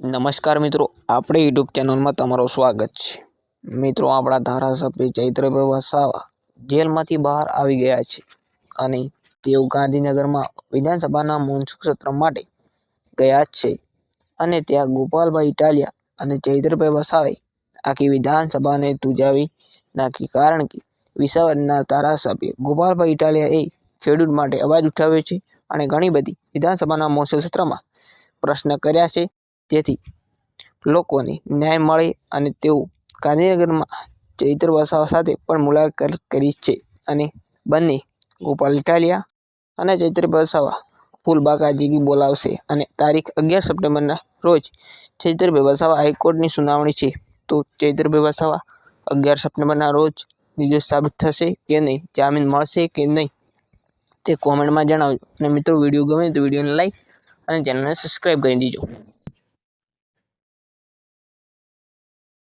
નમસ્કાર મિત્રો, આપણે યુટ્યુબ ચેનલમાં તમારું સ્વાગત છે. મિત્રો, આપણા ધારાસભ્ય ચૈત્રભાઈ વસાવા જેલમાંથી બહાર આવી ગયા છે અને તેઓ ગાંધીનગરમાં વિધાનસભાના મોન્સૂન સત્ર માટે ગયા છે અને ત્યાં ગોપાલભાઈ ઇટાલિયા અને ચૈત્રભાઈ વસાવે આખી વિધાનસભાને તુજાવી નાખી. કારણ કે વિસાવરના ધારાસભ્ય ગોપાલભાઈ ઇટાલિયાએ ખેડૂત માટે અવાજ ઉઠાવ્યો છે અને ઘણી બધી વિધાનસભાના મોન્સૂન સત્રમાં પ્રશ્ન કર્યા છે જેથી લોકોને ન્યાય મળે અને તેઓ ગાંધીનગરમાં ચૈત્ર વસાવા સાથે પણ મુલાકાત કરી છે અને બંને ગોપાલ ઇટાલિયા અને ચૈત્ર વસાવા ફૂલબાગાજી બોલાવશે અને તારીખ અગિયાર સપ્ટેમ્બરના રોજ ચૈત્રભાઈ વસાવા હાઈકોર્ટની સુનાવણી છે. તો ચૈત્રભાઈ વસાવા અગિયાર સપ્ટેમ્બરના રોજ નિર્દોષ સાબિત થશે કે નહીં, જામીન મળશે કે નહીં તે કોમેન્ટમાં જણાવજો. અને મિત્રો, વીડિયો ગમે તો વિડીયોને લાઈક અને ચેનલને સબસ્ક્રાઈબ કરી દીજો.